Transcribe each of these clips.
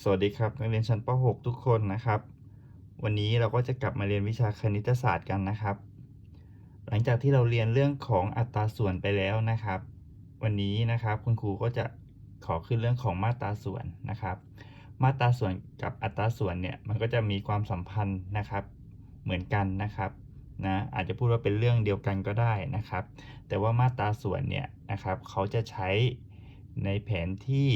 สวัสดีครับนักเรียนชั้นป .6 ทุกคนนะครับ วันนี้เราก็จะกลับมาเรียนวิชาคณิตศาสตร์กันนะครับ หลังจากที่เราเรียนเรื่องของอัตราส่วนไปแล้วนะครับ วันนี้นะครับคุณครูก็จะขอขึ้นเรื่องของมาตราส่วนนะครับ มาตราส่วนกับอัตราส่วนเนี่ยมันก็จะมีความสัมพันธ์นะครับ เหมือนกันนะครับนะอาจจะพูดว่าเป็นเรื่องเดียวกันก็ได้นะครับ แต่ว่ามาตราส่วนเนี่ยนะครับเขาจะใช้ ในแผนที่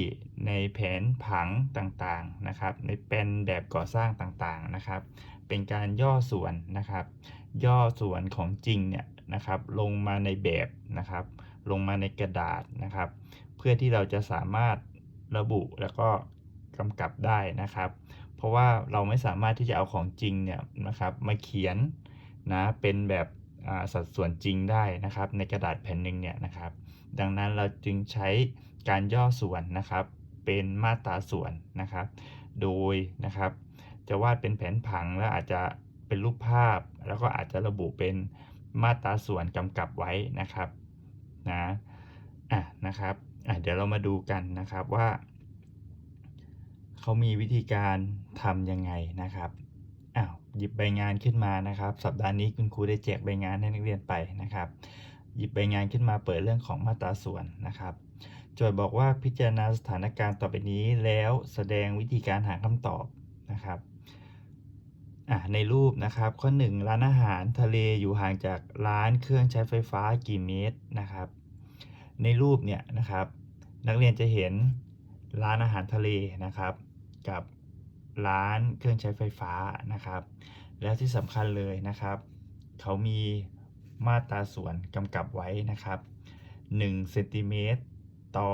ในแผนผังต่างๆนะครับ ในเป็นแบบก่อสร้างต่างๆนะครับ เป็นการย่อส่วนนะครับ ย่อส่วนของจริงเนี่ยนะครับลงมาในแบบนะครับ ลงมาในกระดาษนะครับ เพื่อที่เราจะสามารถระบุแล้วก็กำกับได้นะครับ เพราะว่าเราไม่สามารถที่จะเอาของจริงเนี่ยนะครับมาเขียนนะเป็นแบบสัดส่วนจริงได้นะครับ ในกระดาษแผ่นหนึ่งเนี่ยนะครับ ดังนั้นเราจึงใช้ การย่อส่วนนะครับ เป็นมาตราส่วนนะครับ โดยนะครับ จะวาดเป็นแผนผังแล้วอาจจะเป็นรูปภาพ แล้วก็อาจจะระบุเป็นมาตราส่วนกำกับไว้นะครับนะอะนะครับอะเดี๋ยวเรามาดูกันนะครับว่าเขามีวิธีการทำยังไงนะครับอ้าวหยิบใบงานขึ้นมานะครับ สัปดาห์นี้คุณครูได้แจกใบงานให้นักเรียนไปนะครับ หยิบใบงานขึ้นมาเปิดเรื่องของมาตราส่วนนะครับ จทย์บอกว่าพิจารณาสถานการณ์ต่อไปนี้แล้วแสดงวิธีการหาคำตอบนะครับในรูปนะครับ ข้อ 1 ร้านอาหารทะเลอยู่ห่างจากร้านเครื่องใช้ไฟฟ้ากี่เมตรนะครับ ในรูปเนี่ยนะครับ นักเรียนจะเห็นร้านอาหารทะเลนะครับ กับร้านเครื่องใช้ไฟฟ้านะครับ แล้วที่สำคัญเลยนะครับ เขามีมาตราส่วนกำกับไว้นะครับ1เซนติเมตร ต่อ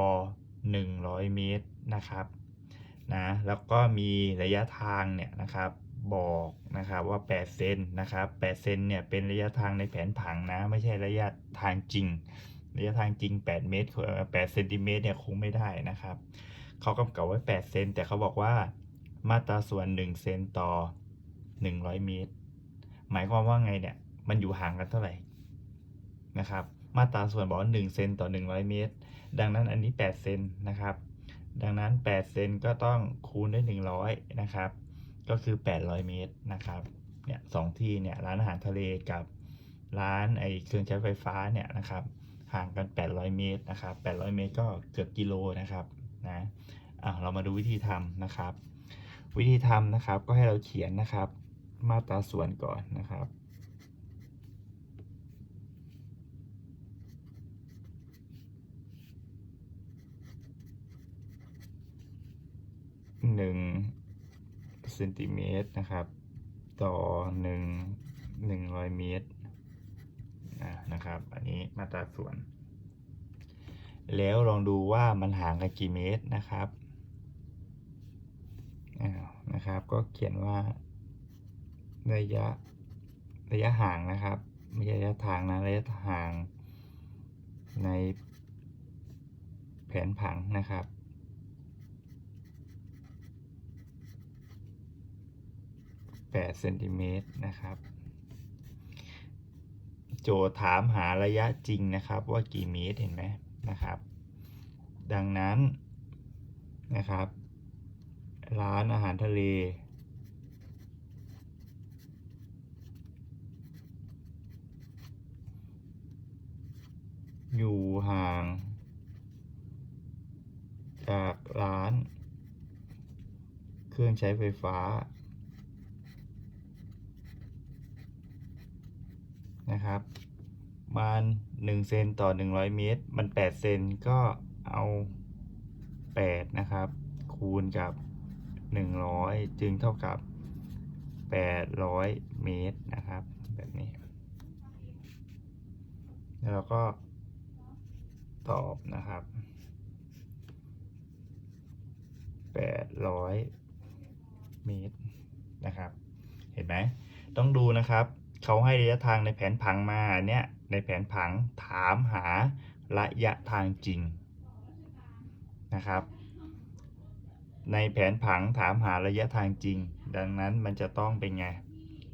100 เมตรนะครับนะแล้วก็มีระยะทางเนี่ยนะครับบอกนะครับว่า 8 เซนนะครับ8เซนเนี่ยเป็นระยะทางในแผนผังนะ ไม่ใช่ระยะทางจริง ระยะทางจริง 8 เมตร8เซนติเมตรเนี่ยคงไม่ได้นะครับเขากำกับไว้ 8 เซนแต่เขาบอกว่ามาตราส่วน 1 เซนต่อ 100 เมตร หมายความว่าไงเนี่ย มันอยู่ห่างกันเท่าไหร่นะครับ มาตราส่วนบอกว่า1เซนต่อ 100 เมตร ดังนั้นอันนี้ 8 เซนนะครับ ดังนั้น 8 เซนก็ต้องคูณด้วย 100 นะครับ ก็คือ 800 เมตรนะครับ เนี่ยสองที่เนี่ยร้านอาหารทะเลกับร้านไอเครื่องใช้ไฟฟ้าเนี่ยนะครับ ห่างกัน 800 เมตรนะครับ 800 เมตรก็เกือบกิโลนะครับนะอะเรามาดูวิธีทำนะครับ วิธีทำนะครับก็ให้เราเขียนนะครับ มาตราส่วนก่อนนะครับ หนึ่งเซนติเมตรนะครับ ต่อหนึ่งหนึ่งร้อยเมตรนะครับ อันนี้มาตราส่วน แล้วลองดูว่ามันห่างกันกี่เมตรนะครับอ้านะครับ ก็เขียนว่าระยะระยะห่างนะครับ ไม่ใช่ระยะทางนะระยะห่างในแผนผังนะครับ 8เซนติเมตรนะครับ โจทย์ถามหาระยะจริงนะครับ ว่ากี่เมตรเห็นไหมนะครับ ดังนั้นนะครับ ร้านอาหารทะเล อยู่ห่าง จากร้าน เครื่องใช้ไฟฟ้า นะครับมัน1เซนต่อ 100 เมตร มัน8เซนก็เอา 8 นะครับ คูณกับ 100 จึงเท่ากับ 800 เมตรนะครับ แบบนี้ แล้วเราก็ตอบนะครับ 800 เมตรนะครับ เห็นไหม ต้องดูนะครับ เขาให้ระยะทางในแผนผังมาเนี่ยในแผนผังถามหาระยะทางจริงนะครับ ในแผนผังถามหาระยะทางจริง ดังนั้นมันจะต้องเป็นไง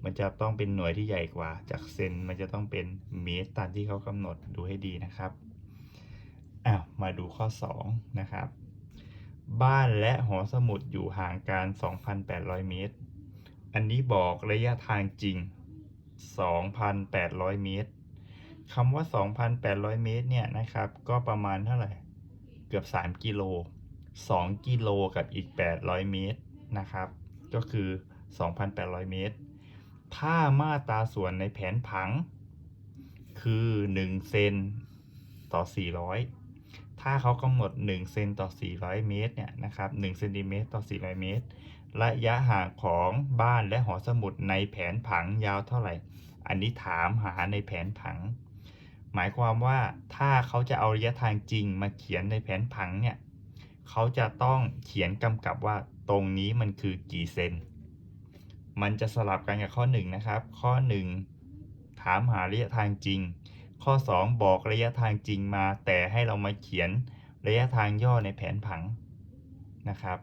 มันจะต้องเป็นหน่วยที่ใหญ่กว่า จากเซนมันจะต้องเป็นเมตรตามที่เขากำหนดดูให้ดีนะครับอ้าวมาดูข้อ 2 นะครับ บ้านและหอสมุดอยู่ห่างกัน 2,800 เมตร อันนี้บอกระยะทางจริง 2,800 เมตรคำว่า 2,800 เมตรเนี่ยนะครับ ก็ประมาณเท่าไหร่ เกือบ 3 กิโล 2 กิโลกับอีก 800 เมตรนะครับ ก็คือ 2,800 เมตร ถ้ามาตราส่วนในแผนผัง คือ 1 เซนต่อ 400 ถ้าเขากำหนด 1 เซนต่อ 400 เมตรเนี่ยนะครับ1เซนติเมตรต่อ 400 เมตร ระยะห่างของบ้านและหอสมุดในแผนผังยาวเท่าไหร่ อันนี้ถามหาในแผนผัง หมายความว่าถ้าเขาจะเอาระยะทางจริงมาเขียนในแผนผังเนี่ยเขาจะต้องเขียนกำกับว่าตรงนี้มันคือกี่เซน มันจะสลับกันกับข้อ 1 นะครับ ข้อ 1 ถามหาระยะทางจริง ข้อ 2 บอกระยะทางจริงมา แต่ให้เรามาเขียนระยะทางย่อในแผนผังนะครับ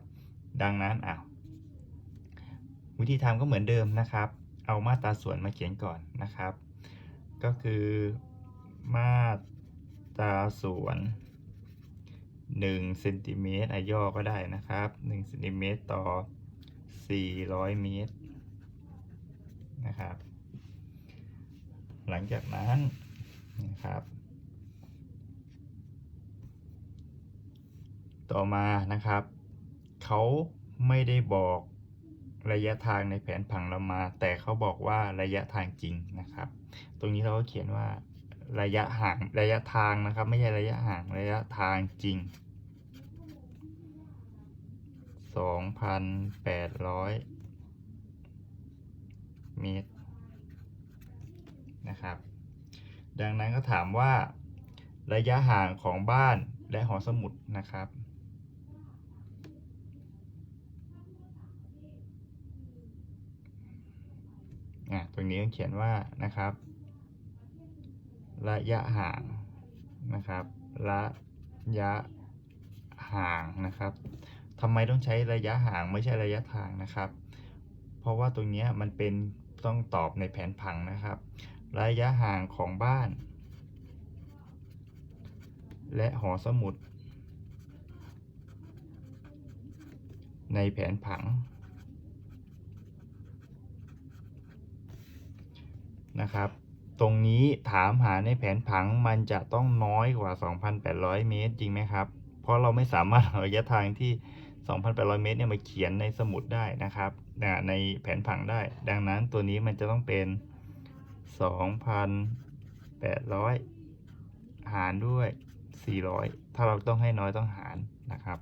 ดังนั้นอ้าว วิธีทำก็เหมือนเดิมนะครับ เอามาตราส่วนมาเขียนก่อนนะครับ ก็คือมาตราส่วน1เซนติเมตรอะย่อก็ได้นะครับ1เซนติเมตรต่อ 400 เมตรนะครับ หลังจากนั้นนะครับต่อมานะครับ เขาไม่ได้บอก ระยะทางในแผนผังเรามา แต่เขาบอกว่าระยะทางจริงนะครับ ตรงนี้เราก็เขียนว่าระยะห่างระยะทางนะครับ ไม่ใช่ระยะห่างระยะทางจริง 2,800 เมตรนะครับ ดังนั้นก็ถามว่าระยะห่างของบ้านและหอสมุดนะครับ อะต รงนี้เขียนว่านะครับ ระยะห่างนะครับ ระยะห่างนะครับทำไมต้องใช้ระยะห่างไม่ใช่ระยะทางนะครับ เพราะว่าตรงนี้มันเป็นต้องตอบในแผนผังนะครับ ระยะห่างของบ้าน และหอสมุด ในแผนผัง นะครับ ตรงนี้ถามหาในแผนผังมันจะต้องน้อยกว่า 2,800 เมตรจริงไหมครับ เพราะเราไม่สามารถเอาระยะทางที่ 2,800 เมตรเนี่ยมาเขียนในสมุดได้นะครับในแผนผังได้ ดังนั้นตัวนี้มันจะต้องเป็น 2,800 หารด้วย 400 ถ้าเราต้องให้น้อยต้องหารนะครับ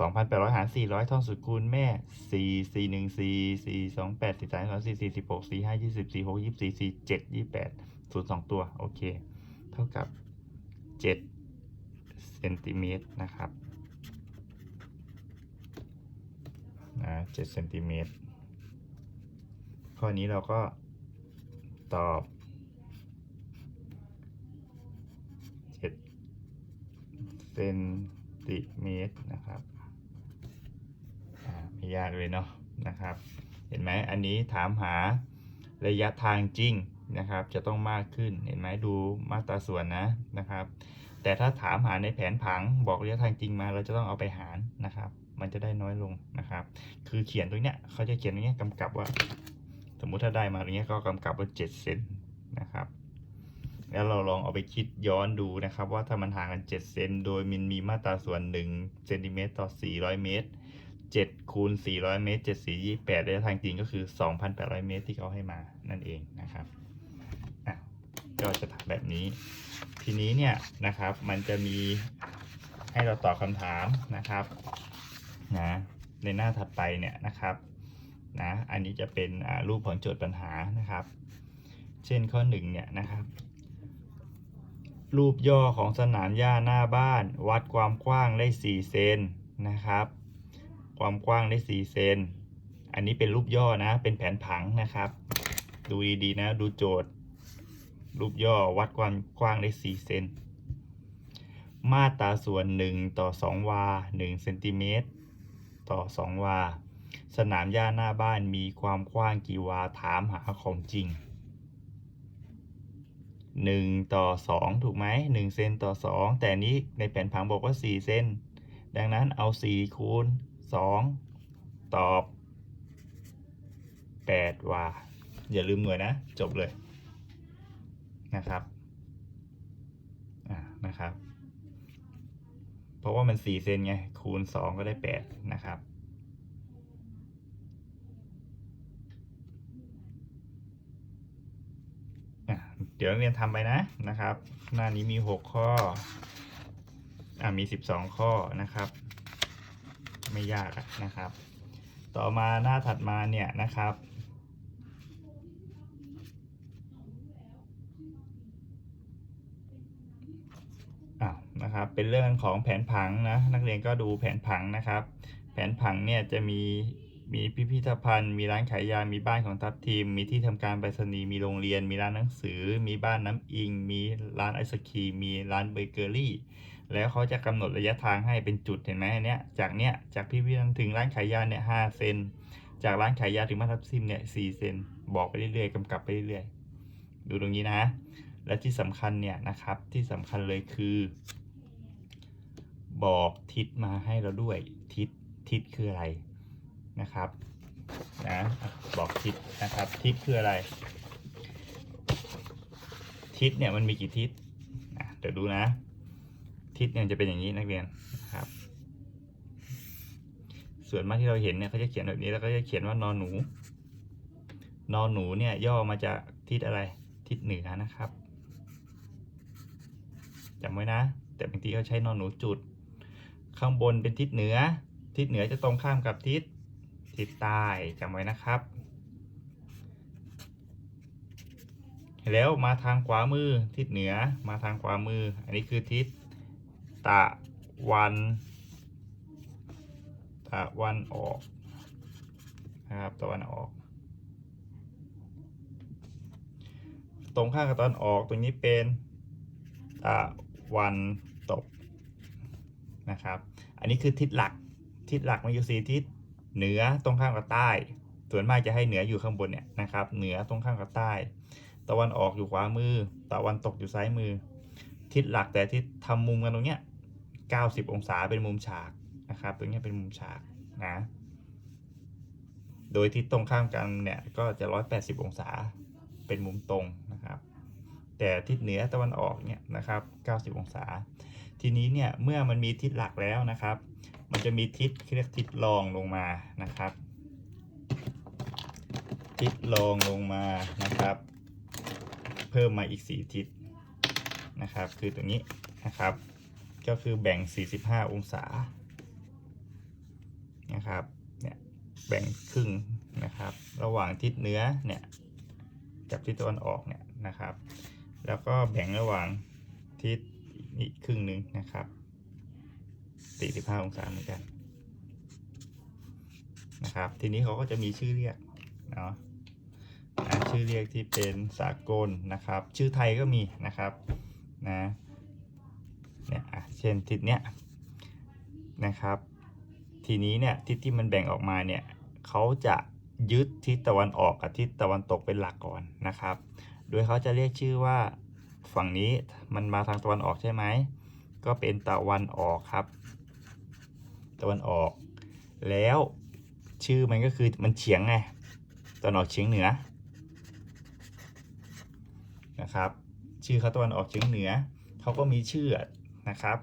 2,800 หาร 400 ท่องสุดคูณแม่ 4 4 1 4 4 2 8 4 3 3 4 4 16 4 5 20 4 6 24 4 7 28 0 2 ตัว โอเค เท่ากับ 7 เซนติเมตรนะครับนะ7เซนติเมตร ข้อนี้เราก็ตอบ 7 เซนติเมตรนะครับ ยากเลยเนาะนะครับ เห็นไหมอันนี้ถามหาระยะทางจริงนะครับ จะต้องมากขึ้นเห็นไหมดูมาตราส่วนนะนะครับ แต่ถ้าถามหาในแผนผังบอกระยะทางจริงมา เราจะต้องเอาไปหารนะครับ มันจะได้น้อยลงนะครับ คือเขียนตรงเนี้ยเขาจะเขียนตรงเนี้ยกำกับว่า สมมุติถ้าได้มาตรงเนี้ยก็กำกับว่า7เซนนะครับแล้วเราลองเอาไปคิดย้อนดูนะครับ ว่าถ้ามันห่างกัน 7 เซน โดยมันมีมาตราส่วน1เซนติเมตรต่อ 400 เมตร 7คูณ400 เมตร 7 4 28ระยะทางจริงก็คือ 2,800 เมตรที่เขาให้มานั่นเองนะครับอะก็จะทำแบบนี้ ทีนี้เนี่ยนะครับมันจะมีให้เราตอบคำถามนะครับนะในหน้าถัดไปเนี่ยนะครับนะอันนี้จะเป็นรูปผลโจทย์ปัญหานะครับ เช่นข้อหนึ่งเนี่ยนะครับรูปย่อของสนามหญ้าหน้าบ้าน วัดความกว้างได้ 4 เซนนะครับ ความกว้างได้4เซน อันนี้เป็นรูปย่อนะ เป็นแผนผังนะครับ ดูดีๆนะ ดูโจทย์ รูปย่อวัดความกว้างได้4เซน มาตราส่วน1ต่อ2วา1เซนติเมตรต่อ2วา สนามหญ้าหน้าบ้านมีความกว้างกี่วาถามหาของจริง1ต่อ2ถูกไหม1เซนต่อ2แต่นี้ในแผนผังบอกว่า4เซนดังนั้นเอา4คูณ 2ตอบ8วาอย่าลืมหน่วยนะ จบเลยนะครับอ่านะครับ เพราะว่ามัน4เซนไง คูณ2ก็ได้8นะครับเดี๋ยวเรียนทำไปนะนะครับ หน้านี้มี 6 ข้อ อ่ามี 12 ข้อนะครับ ไม่ยากนะครับ ต่อมาหน้าถัดมาเนี่ยนะครับอ่านะครับ เป็นเรื่องของแผนผังนะ นักเรียนก็ดูแผนผังนะครับ แผนผังเนี่ยจะมีมีพิพิธภัณฑ์ มีร้านขายยา มีบ้านของทัพทีม มีที่ทำการไปรษณีย์ มีโรงเรียน มีร้านหนังสือ มีบ้านน้ำอิง มีร้านไอศครีม มีร้านเบเกอรี่ แล้วเขาจะกำหนดระยะทางให้เป็นจุดเห็นไหมอันเนี้ยจากเนี้ยจากพิพิธภัณฑ์ถึงร้านขายยาเนี่ยห้าเซนจากร้านขายยาถึงบ้าทับทิมเนี่ยสี่เซนบอกไปเรื่อยๆกำกับไปเรื่อยๆ ดูตรงนี้นะ และที่สำคัญเนี่ยนะครับที่สำคัญเลยคือ บอกทิศมาให้เราด้วยทิศทิศคืออะไรนะครับนะบอกทิศนะครับทิศคืออะไร ทิศเนี่ยมันมีกี่ทิศอะเดี๋ยวดูนะ ทิศเนี่ยจะเป็นอย่างนี้นักเรียนนะครับ ส่วนมากที่เราเห็นเนี่ยเขาจะเขียนแบบนี้แล้วก็จะเขียนว่านอนหนู นอนหนูเนี่ยย่อมาจากทิศอะไรทิศเหนือนะครับจำไว้นะ แต่บางทีเขาใช้นอนหนูจุด ข้างบนเป็นทิศเหนือ ทิศเหนือจะตรงข้ามกับทิศทิศใต้จำไว้นะครับ แล้วมาทางขวามือทิศเหนือมาทางขวามือ อันนี้คือทิศ ตะวันตะวันออกนะครับตะวันออก ตรงข้ามกับตะวันออกตรงนี้เป็นตะวันตกนะครับ อันนี้คือทิศหลักทิศหลักมันอยู่สี่ทิศเหนือตรงข้ามกับใต้ ส่วนมากจะให้เหนืออยู่ข้างบนเนี่ยนะครับ เหนือตรงข้ามกับใต้ ตะวันออกอยู่ขวามือ ตะวันตกอยู่ซ้ายมือ ทิศหลักแต่ทิศทำมุมกันตรงเนี้ย 90 องศาเป็นมุมฉากนะครับ ตรงนี้เป็นมุมฉากนะ โดยทิศตรงข้ามกันเนี่ยก็จะ 180 องศาเป็นมุมตรงนะครับ แต่ทิศเหนือตะวันออกเนี่ยนะครับ 90 องศา ทีนี้เนี่ยเมื่อมันมีทิศหลักแล้วนะครับ มันจะมีทิศเรียกทิศรองลงมานะครับ ทิศรองลงมานะครับ เพิ่มมาอีก 4 ทิศนะครับ คือตรงนี้นะครับ ก็คือแบ่ง 45 องศานะครับเนี่ยแบ่งครึ่งนะครับ ระหว่างทิศเหนือเนี่ยกับทิศตะวันออกเนี่ยนะครับ แล้วก็แบ่งระหว่างทิศอีกครึ่งหนึ่งนะครับ45องศาเหมือนกันนะครับ ทีนี้เขาก็จะมีชื่อเรียกเนาะชื่อเรียกที่เป็นสากลนะครับ ชื่อไทยก็มีนะครับนะเนี่ยอะ เช่นทิศเนี้ยนะครับ ทีนี้เนี่ยทิศที่มันแบ่งออกมาเนี่ยเขาจะยึดทิศตะวันออกกับทิศตะวันตกเป็นหลักก่อนนะครับ โดยเขาจะเรียกชื่อว่าฝั่งนี้มันมาทางตะวันออกใช่ไหม ก็เป็นตะวันออกครับ ตะวันออก แล้วชื่อมันก็คือมันเฉียงไง ตะวันออกเฉียงเหนือนะครับ ชื่อเขาตะวันออกเฉียงเหนือ เขาก็มีชื่อ นะครับ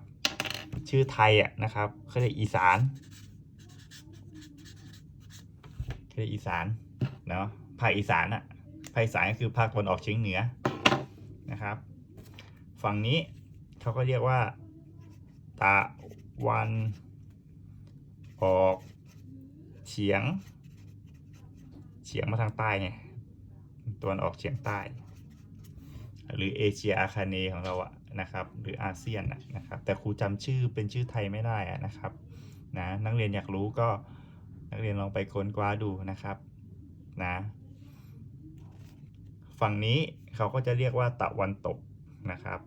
ชื่อไทยอะนะครับเขาเรียกอีสานเขาเรียกอีสานเนาะภาคอีสานอะภาคอีสานก็คือภาคตะวันออกเฉียงเหนือนะครับ ฝั่งนี้เขาก็เรียกว่าตะวันออกเฉียง เฉียงมาทางใต้ไงตะวันออกเฉียงใต้ หรือเอเชียอาคาเนย์ของเราอะ นะครับ หรืออาเซียนนะครับ แต่ครูจำชื่อเป็นชื่อไทยไม่ได้นะครับนะนักเรียนอยากรู้ก็นักเรียนลองไปค้นคว้าดูนะครับนะฝั่งนี้เขาก็จะเรียกว่าตะวันตกนะครับ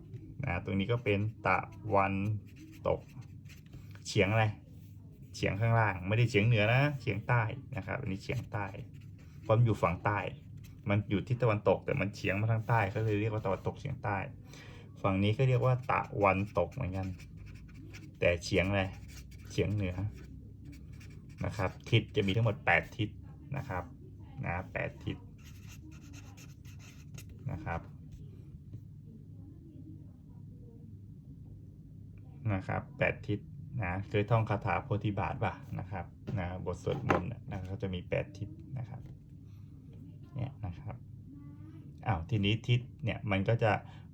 นะตรงนี้ก็เป็นตะวันตกเฉียงอะไรเฉียงข้างล่าง ไม่ได้เฉียงเหนือนะเฉียงใต้นะครับ อันนี้เฉียงใต้เพราะมันอยู่ฝั่งใต้ มันอยู่ที่ตะวันตกแต่มันเฉียงมาทางใต้ก็เลยเรียกว่าตะวันตกเฉียงใต้ ฝั่งนี้ก็เรียกว่าตะวันตกเหมือนกัน แต่เฉียงอะไรเฉียงเหนือนะครับ ทิศจะมีทั้งหมด 8 ทิศนะครับนะ8ทิศนะครับนะครับ8ทิศนะเคยท่องคาถาโพธิบาทป่ะนะครับนะบทสวดมนต์นะนะเขาจะมี8ทิศนะครับเนี่ยนะครับอ้าวทีนี้ทิศเนี่ยมันก็จะ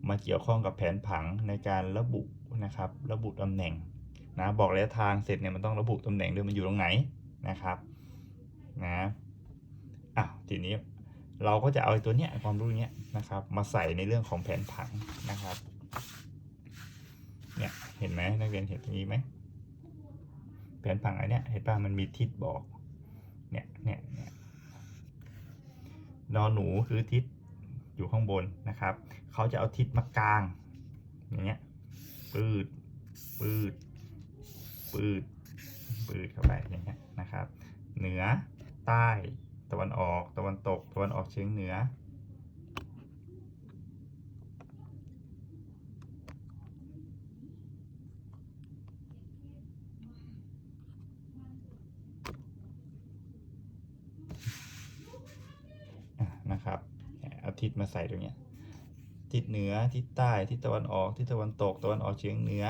มาเกี่ยวข้องกับแผนผังในการระบุนะครับ ระบุตำแหน่งนะบอกระยะทางเสร็จเนี่ยมันต้องระบุตำแหน่งด้วยมันอยู่ตรงไหนนะครับนะอ้าวทีนี้เราก็จะเอาตัวเนี้ยความรู้เนี้ยนะครับ มาใส่ในเรื่องของแผนผังนะครับเนี่ยเห็นไหมนักเรียนเห็นตรงนี้ไหมแผนผังอันเนี้ยเห็นป่ะมันมีทิศบอกเนี่ยเนี่ยเนี่ยนอนหนูคือทิศอยู่ข้างบนนะครับ เขาจะเอาทิศมากลาง อย่างเงี้ยปืดปืดปืดปืดเข้าไปอย่างเงี้ยนะครับ เหนือใต้ตะวันออกตะวันตก ตะวันออกเฉียงเหนืออะนะครับ เอาทิศมาใส่ตรงเนี้ย ทิศเหนือ ทิศใต้ ทิศตะวันออก ทิศตะวันตก ตะวันออกเฉียงเหนือ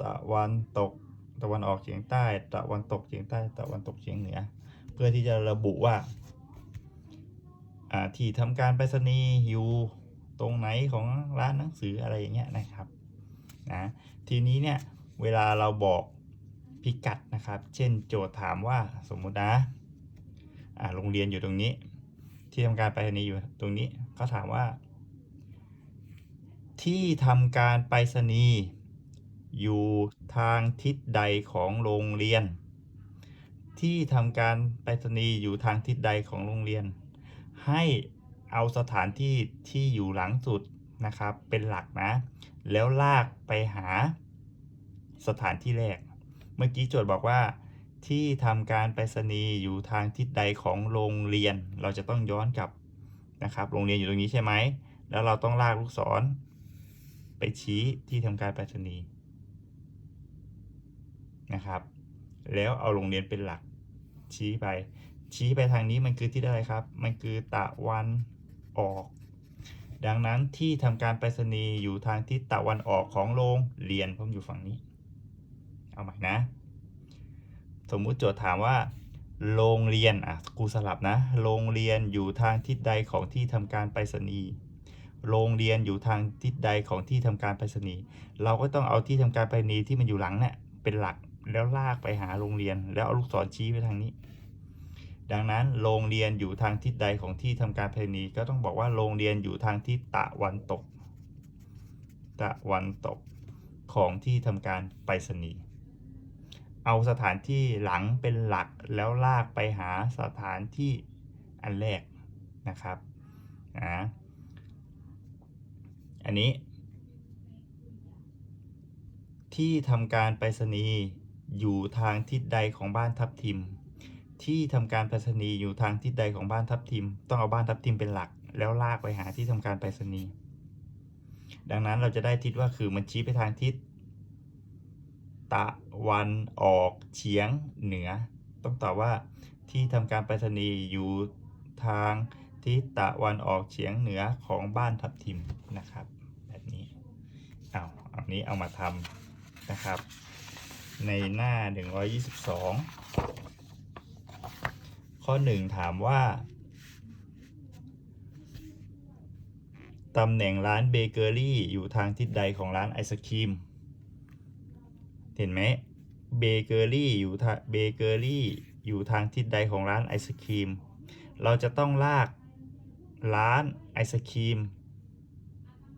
ตะวันตก ตะวันออกเฉียงใต้ ตะวันตกเฉียงใต้ ตะวันตกเฉียงเหนือ เพื่อที่จะระบุว่าที่ทำการไปรษณีย์อยู่ตรงไหนของร้านหนังสืออะไรอย่างเงี้ยนะครับนะทีนี้เนี่ยเวลาเราบอกพิกัดนะครับ เช่นโจทย์ถามว่าสมมุตินะโรงเรียนอยู่ตรงนี้ ที่ทำการไปรษณีย์อยู่ตรงนี้เขาถามว่า ที่ทำการไปรษณีย์อยู่ทางทิศใดของโรงเรียน ที่ทำการไปรษณีย์อยู่ทางทิศใดของโรงเรียน ให้เอาสถานที่ที่อยู่หลังสุดนะครับ เป็นหลักนะ แล้วลากไปหาสถานที่แรก เมื่อกี้โจทย์บอกว่าที่ทำการไปรษณีย์อยู่ทางทิศใดของโรงเรียน เราจะต้องย้อนกลับนะครับ โรงเรียนอยู่ตรงนี้ใช่ไหม แล้วเราต้องลากลูกศร ไปชี้ที่ทำการไปรษณีย์นะครับ แล้วเอาโรงเรียนเป็นหลัก ชี้ไป ชี้ไปทางนี้มันคือทิศอะไรครับ มันคือตะวันออก ดังนั้นที่ทำการไปรษณีย์อยู่ทางทิศตะวันออกของโรงเรียนผมอยู่ฝั่งนี้ เอาใหม่นะ สมมุติโจทย์ถามว่าโรงเรียนอะครูสลับนะ โรงเรียนอยู่ทางทิศใดของที่ทำการไปรษณีย์ โรงเรียนอยู่ทางทิศใดของที่ทำการไปรษณีย์เราก็ต้องเอาที่ทำการไปรษณีย์ที่มันอยู่หลังเนี่ยเป็นหลักแล้วลากไปหาโรงเรียน แล้วเอาลูกศรชี้ไปทางนี้ ดังนั้นโรงเรียนอยู่ทางทิศใดของที่ทำการไปรษณีย์ก็ต้องบอกว่าโรงเรียนอยู่ทางทิศตะวันตก ตะวันตกของที่ทำการไปรษณีย์เอาสถานที่หลังเป็นหลักแล้วลากไปหาสถานที่อันแรกนะครับอ่า อันนี้ ที่ทำการไปรษณีย์อยู่ทางทิศใดของบ้านทับทิม ที่ทำการไปรษณีย์อยู่ทางทิศใดของบ้านทับทิม ต้องเอาบ้านทับทิมเป็นหลัก แล้วลากไปหาที่ทำการไปรษณีย์ดังนั้นเราจะได้ทิศว่าคือมันชี้ไปทางทิศตะวันออกเฉียงเหนือ ต้องตอบว่าที่ทำการไปรษณีย์อยู่ทางทิศตะวันออกเฉียงเหนือของบ้านทับทิมนะครับ นี้เอามาทำนะครับ ในหน้า 122 ข้อ 1 ถามว่าตำแหน่งร้านเบเกอรี่อยู่ทางทิศใดของร้านไอศครีม เห็นไหมเบเกอรี่อยู่ทางเบเกอรี่อยู่ทางทิศใดของร้านไอศครีม เราจะต้องลากร้านไอศครีม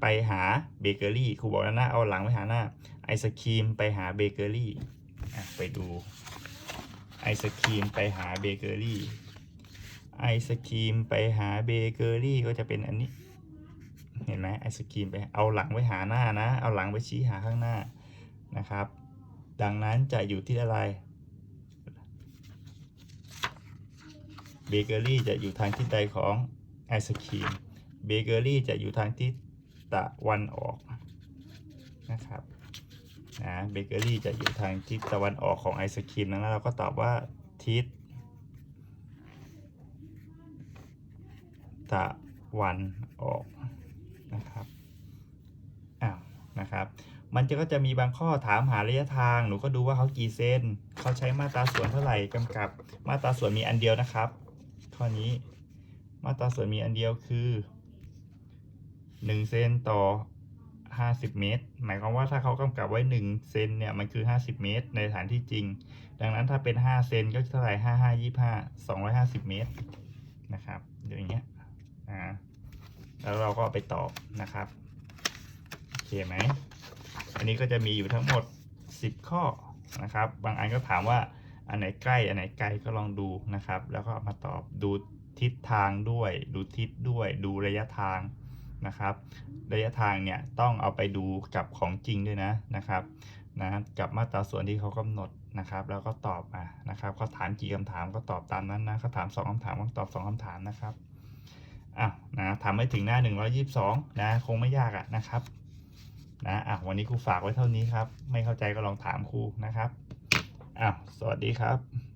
ไปหาเบเกอรี่ครูบอกแล้วนะเอาหลังไปหาหน้าไอศครีมไปหาเบเกอรี่ไปดูไอศครีมไปหาเบเกอรี่ไอศครีมไปหาเบเกอรี่ก็จะเป็นอันนี้ เห็นไหมไอศครีมไปเอาหลังไว้หาหน้านะ เอาหลังไปชี้หาข้างหน้านะครับ ดังนั้นจะอยู่ที่อะไรเบเกอรี่จะอยู่ทางทิศใดของไอศครีมเบเกอรี่จะอยู่ทางทิศ ตะวันออกนะครับนะเบเกอรี่จะอยู่ทางทิศตะวันออกของไอศครีมนั้นเราก็ตอบว่าทิศตะวันออกนะครับอ้าวนะครับ มันจะก็จะมีบางข้อถามหาระยะทาง หนูก็ดูว่าเขากี่เซนเขาใช้มาตราส่วนเท่าไหร่กำกับ มาตราส่วนมีอันเดียวนะครับ ข้อนี้มาตราส่วนมีอันเดียวคือ 1เซนต่อ 50 เมตร หมายความว่าถ้าเขากำกับไว้ 1 เซนเนี่ย มันคือ 50 เมตร ในสถานที่จริง ดังนั้นถ้าเป็น 5 เซนก็เท่าไหร่5 5 25 250 เมตรนะครับอย่างเงี้ยอ่าแล้วเราก็ไปตอบนะครับ โอเคไหม อันนี้ก็จะมีอยู่ทั้งหมด 10 ข้อนะครับ บางอันก็ถามว่าอันไหนใกล้ อันไหนไกลก็ลองดูนะครับ แล้วก็มาตอบดูทิศทางด้วย ดูทิศด้วย ดูระยะทาง นะครับ ระยะทางเนี่ยต้องเอาไปดูกับของจริงด้วยนะนะครับนะกับมาตราส่วนที่เขากำหนดนะครับ แล้วก็ตอบมานะครับเขาถามกี่คำถามก็ตอบตามนั้นนะเขาถาม 2คำถามก็ตอบ 2คำถามนะครับอะนะทำให้ถึงหน้า 122 นะคงไม่ยากอะนะครับนะอะวันนี้ครูฝากไว้เท่านี้ครับ ไม่เข้าใจก็ลองถามครูนะครับอะสวัสดีครับ